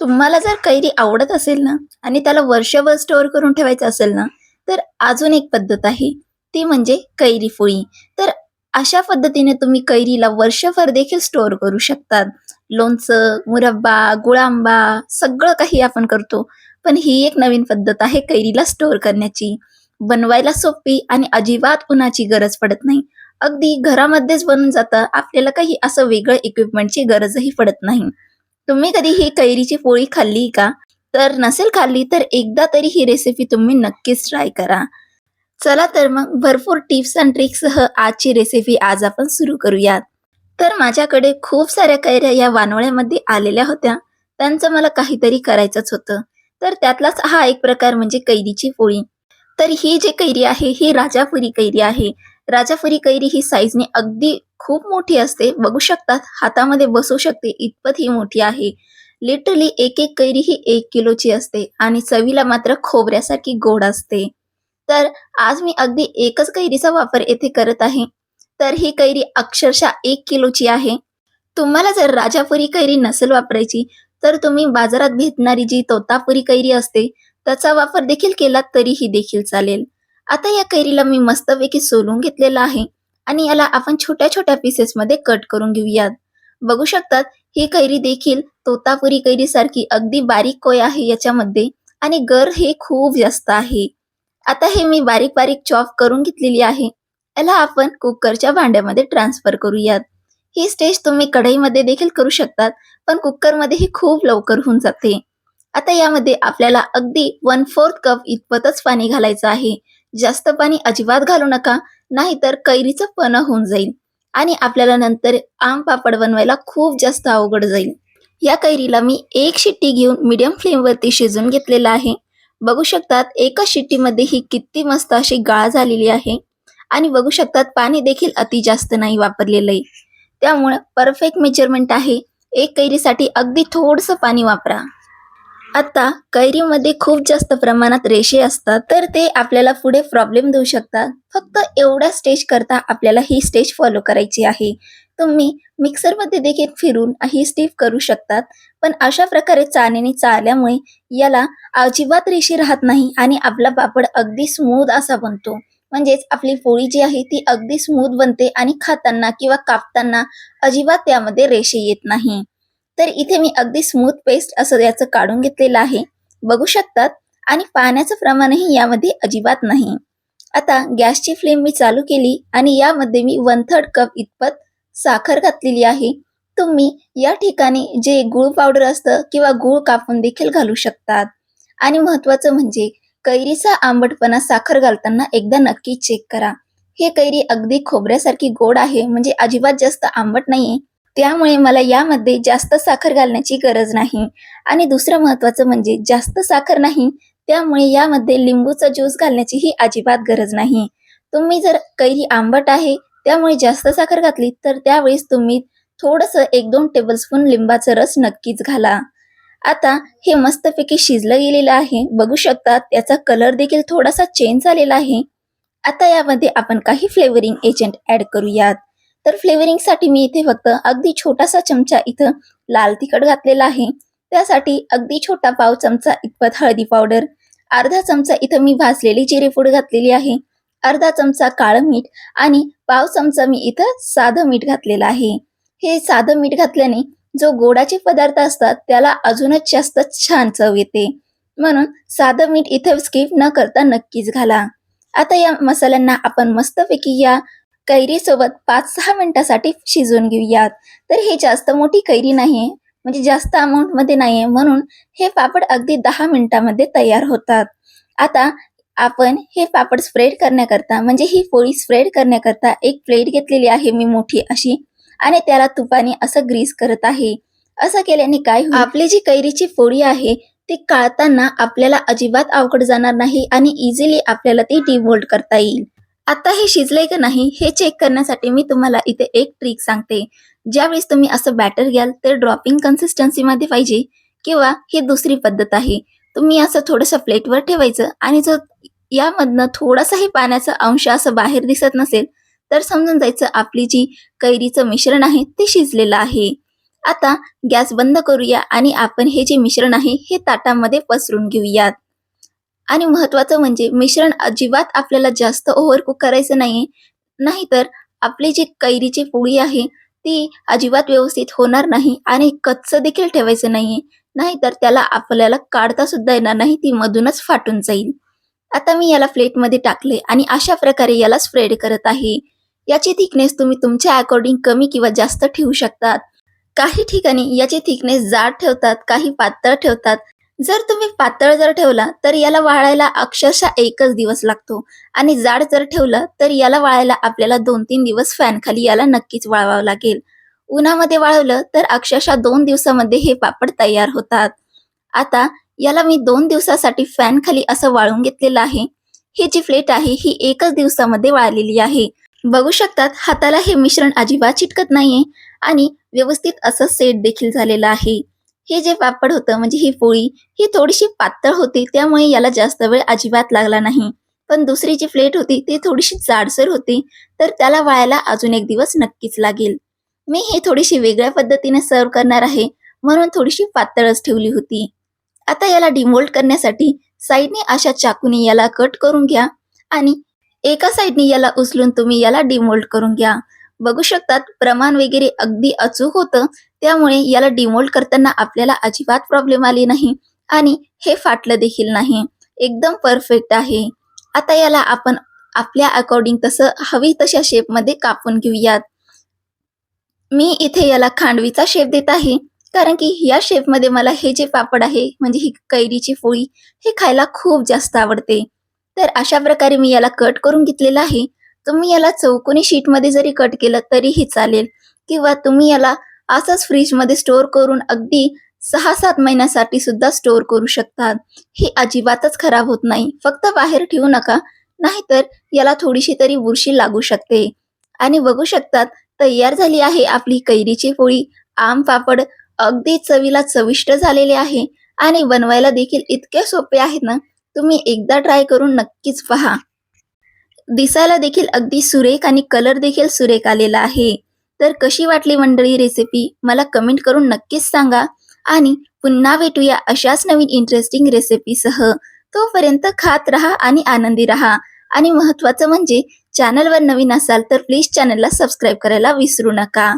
तुम्हाला जर कैरी आवडत असेल ना आणि त्याला वर्षभर स्टोअर करून ठेवायचं असेल ना तर अजून एक पद्धत आहे. ती म्हणजे कैरी फोळी तर अशा पद्धतीने तुम्ही कैरीला वर्षभर देखील स्टोअर करू शकतात. लोणचं मुरब्बा गुळांबा सगळं काही आपण करतो. पण ही एक नवीन पद्धत आहे कैरीला स्टोअर करण्याची. बनवायला सोपी आणि अजिबात उन्हाची गरज पडत नाही. अगदी घरामध्येच बनून जातं आपल्याला काही असं वेगळं इक्विपमेंटची गरजही पडत नाही. तुम्ही कधी ही कैरीची पोळी खाल्ली का? तर नसेल खाल्ली तर एकदा तरी ही रेसिपी तुम्ही नक्कीच ट्राय करा. चला तर मग भरपूर टिप्स अँड ट्रिक्ससह आजची रेसिपी आज आपण सुरू करूयात. तर माझ्याकडे खूप साऱ्या कैऱ्या या वानवळ्यामध्ये आलेल्या होत्या. त्यांचं मला काहीतरी करायचंच होतं. तर त्यातलाच हा एक प्रकार म्हणजे कैरीची पोळी. तर ही जी कैरी आहे ही राजापुरी कैरी आहे. राजाफरी कैरी ही साईजने अगदी खूप मोठी असते. बघू शकतात हातामध्ये बसू शकते इतपत ही मोठी आहे. लिटरली एक एक कैरी ही एक किलोची असते आणि चवीला मात्र खोबऱ्यासारखी गोड असते. तर आज मी अगदी एकच कैरीचा वापर येथे करत आहे. तर ही कैरी अक्षरशः एक किलोची आहे. तुम्हाला जर राजापुरी कैरी नसेल वापरायची तर तुम्ही बाजारात भेटणारी जी तोतापुरी कैरी असते त्याचा वापर देखील केला तरीही देखील चालेल. आता या कैरीला मी मस्तपैकी सोलून घेतलेला आहे आणि याला आपण छोट्या छोट्या पीसेसमध्ये कट करून घेऊयात. बघू शकतात ही कैरी देखील तोतापुरी कैरी सारखी अगदी बारीक कोय आहे याच्यामध्ये आणि गर हे खूप जास्त आहे. आता हे मी बारीक बारीक चॉप करून घेतलेली आहे. याला आपण कुकरच्या भांड्यामध्ये ट्रान्सफर करूयात. ही स्टेज तुम्ही कढईमध्ये देखील करू शकतात पण कुकरमध्ये ही खूप लवकर होऊन जाते. आता यामध्ये आपल्याला अगदी वन फोर्थ कप इतपतच पाणी घालायचं आहे. जास्त पाणी अजिबात घालू नका नाहीतर कैरीचं पण होऊन जाईल आणि आपल्याला नंतर आम पापड बनवायला खूप जास्त अवघड जाईल. या कैरीला मी एक शिट्टी घेऊन मीडियम फ्लेमवरती शिजून घेतलेला आहे. बघू शकतात एका शिट्टीमध्ये ही किती मस्त अशी गाळ झालेली आहे आणि बघू शकतात पाणी देखील अति जास्त नाही वापरलेलं आहे. त्यामुळे परफेक्ट मेजरमेंट आहे. एक कैरीसाठी अगदी थोडंसं पाणी वापरा. आता कैरीमध्ये खूप जास्त प्रमाणात रेषे असतात तर ते आपल्याला पुढे प्रॉब्लेम देऊ शकतात. फक्त एवढ्या स्टेज करता आपल्याला ही स्टेज फॉलो करायची आहे. तुम्ही मिक्सरमध्ये देखील फिरून ही स्टीफ करू शकतात पण अशा प्रकारे चाळणीने चाळल्यामुळे याला अजिबात रेषे राहत नाही आणि आपला पापड अगदी स्मूथ असा बनतो. म्हणजेच आपली पोळी जी आहे ती अगदी स्मूथ बनते आणि खाताना किंवा कापताना अजिबात त्यामध्ये रेषे येत नाही. तर इथे मी अगदी स्मूथ पेस्ट असं याचं काढून घेतलेलं आहे. बघू शकतात? आणि पाण्याचं प्रमाणही यामध्ये अजिबात नाही. आता गॅसची फ्लेम मी चालू केली आणि यामध्ये मी वन थर्ड कप इतपत साखर घातलेली आहे. तुम्ही या ठिकाणी जे गुळ पावडर असतं किंवा गुळ कापून देखील घालू शकतात. आणि महत्वाचं म्हणजे कैरीचा आंबटपणा साखर घालताना एकदा नक्की चेक करा. हे कैरी अगदी खोबऱ्यासारखी गोड आहे म्हणजे अजिबात जास्त आंबट नाहीये. त्यामुळे मला यामध्ये जास्त साखर घालण्याची गरज नाही. आणि दुसरं महत्वाचं म्हणजे जास्त साखर नाही त्यामुळे यामध्ये लिंबूचा ज्यूस घालण्याची ही अजिबात गरज नाही. तुम्ही जर कैरी आंबट आहे त्यामुळे जास्त साखर घातली तर त्यावेळेस तुम्ही थोडंसं एक दोन टेबलस्पून लिंबाचा रस नक्कीच घाला. आता हे मस्तपैकी शिजलं गेलेलं आहे. बघू शकतात त्याचा कलर देखील थोडासा चेंज झालेला आहे. आता यामध्ये आपण काही फ्लेवरिंग एजंट ऍड करूयात. तर फ्लेवरिंगसाठी मी इथे फक्त अगदी छोटासा चमचा इथं लाल तिखट घातलेला आहे. त्यासाठी अगदी छोटा पाव चमचा इतपत हळदी पावडर अर्धा चमचा इथं मी भाजलेली जिरेपूड घातलेली आहे अर्धा चमचा काळं मीठ आणि पाव चमचा मी इथं साधं मीठ घातलेलं आहे. हे साधं मीठ घातल्याने जो गोडाचे पदार्थ असतात त्याला अजूनच जास्त छान चव येते. म्हणून साधं मीठ इथं स्किप न करता नक्कीच घाला. आता या मसाल्यांना आपण मस्तपैकी या कैरी सोबत पाच सहा मिनिटासाठी शिजवून घेऊयात. तर हे जास्त मोठी कैरी नाहीये म्हणजे जास्त अमाऊंटमध्ये नाहीये म्हणून हे पापड अगदी दहा मिनिटामध्ये तयार होतात. आता आपण हे पापड स्प्रेड करण्याकरता म्हणजे ही पोळी स्प्रेड करण्याकरता एक प्लेट घेतलेली आहे मी मोठी अशी आणि त्याला तुपाने असं ग्रीस करत आहे. असं केल्याने काय आपली जी कैरीची पोळी आहे ती काळताना आपल्याला अजिबात अवघड जाणार नाही आणि इझिली आपल्याला ती डिमोल्ड करता येईल. आता हे शिजलंय का नाही हे चेक करण्यासाठी मी तुम्हाला इथे एक ट्रिक सांगते. ज्यावेळेस तुम्ही असं बॅटर घ्याल तर ड्रॉपिंग कन्सिस्टन्सीमध्ये पाहिजे किंवा ही दुसरी पद्धत आहे. तुम्ही असं थोडंसं प्लेटवर ठेवायचं आणि जर यामधनं थोडासाही पाण्याचा अंश असं बाहेर दिसत नसेल तर समजून जायचं आपली जी कैरीचं मिश्रण आहे ते शिजलेलं आहे. आता गॅस बंद करूया आणि आपण हे जे मिश्रण आहे हे ताटामध्ये पसरून घेऊयात. आणि महत्वाचं म्हणजे मिश्रण अजिबात आपल्याला जास्त ओव्हर कुक करायचं नाहीये. नाहीतर आपली जी कैरीची पोळी आहे ती अजिबात व्यवस्थित होणार नाही आणि कच्च देखील ठेवायचं नाहीये. नाहीतर त्याला आपल्याला काढता सुद्धा येणार नाही ती मधूनच फाटून जाईल. आता मी याला प्लेटमध्ये टाकले आणि अशा प्रकारे याला स्प्रेड करत आहे. याची थिकनेस तुम्ही तुमच्या अकॉर्डिंग कमी किंवा जास्त ठेवू शकतात. काही ठिकाणी याची थिकनेस जाड ठेवतात काही पातळ ठेवतात. जर तुम्ही पातळ जर ठेवला तर याला वाळायला अक्षरशः एकच दिवस लागतो. आणि जाड जर ठेवलं तर याला वाळायला आपल्याला दोन तीन दिवस फॅन खाली याला नक्कीच वाळवावं लागेल. उन्हामध्ये वाळवलं तर अक्षरशः दोन दिवसामध्ये हे पापड तयार होतात. आता याला मी दोन दिवसासाठी फॅन खाली असं वाळून घेतलेलं आहे. ही जी प्लेट आहे ही एकच दिवसामध्ये वाळलेली आहे. बघू शकतात हाताला हे मिश्रण अजिबात चिटकत नाहीये आणि व्यवस्थित असं सेट देखील झालेलं आहे. हे जे पापड होतं म्हणजे ही पोळी ही थोडीशी पातळ होती त्यामुळे याला जास्त वेळ अजिबात लागला नाही. पण दुसरी जी प्लेट होती ती थोडीशी जाडसर होती तर त्याला वाळायला अजून एक दिवस नक्कीच लागेल. मी हे थोडीशी वेगळ्या पद्धतीने सर्व करणार आहे म्हणून थोडीशी पातळच ठेवली होती. आता याला डिमोल्ड करण्यासाठी साईडने अशा चाकूने याला कट करून घ्या आणि एका साईडने याला उचलून तुम्ही याला डिमोल्ड करून घ्या. बघू शकतात प्रमाण वगैरे अगदी अचूक होतं त्यामुळे याला डिमोल्ड करताना आपल्याला अजिबात प्रॉब्लेम आले नाही आणि हे फाटलं देखील नाही. एकदम परफेक्ट आहे. आता याला आपण आपल्या अकॉर्डिंग तसं हवी तशा शेपमध्ये कापून घेऊयात. मी इथे याला खांडवीचा शेप देत आहे. कारण की या शेपमध्ये मला हे जे पापड आहे म्हणजे ही कैरीची पोळी हे खायला खूप जास्त आवडते. तर अशा प्रकारे मी याला कट करून घेतलेलं आहे. तुम्ही याला चौकोनी शीटमध्ये जरी कट केलं तरीही चालेल. किंवा तुम्ही याला असंच फ्रीजमध्ये स्टोअर करून अगदी सहा सात महिन्यासाठी सुद्धा स्टोअर करू शकतात. हे अजिबातच खराब होत नाही. फक्त बाहेर ठेवू नका नाहीतर याला थोडीशी तरी बुरशी लागू शकते. आणि बघू शकतात तयार झाली आहे आपली कैरीची पोळी. आम पापड अगदी चवीला चविष्ट झालेले आहे. आणि बनवायला देखील इतके सोपे आहेत ना तुम्ही एकदा ट्राय करून नक्कीच पहा. दिसायला देखील अगदी सुरेख आणि कलर देखील सुरेख आलेला आहे. तर कशी वाटली मंडळी रेसिपी मला कमेंट करून नक्कीच सांगा. आणि पुन्हा भेटूया अशाच नवीन इंटरेस्टिंग रेसिपीसह तोपर्यंत खात राहा आणि आनंदी राहा. आणि महत्वाचं म्हणजे चॅनलवर नवीन असाल तर प्लीज चॅनलला सबस्क्राईब करायला विसरू नका.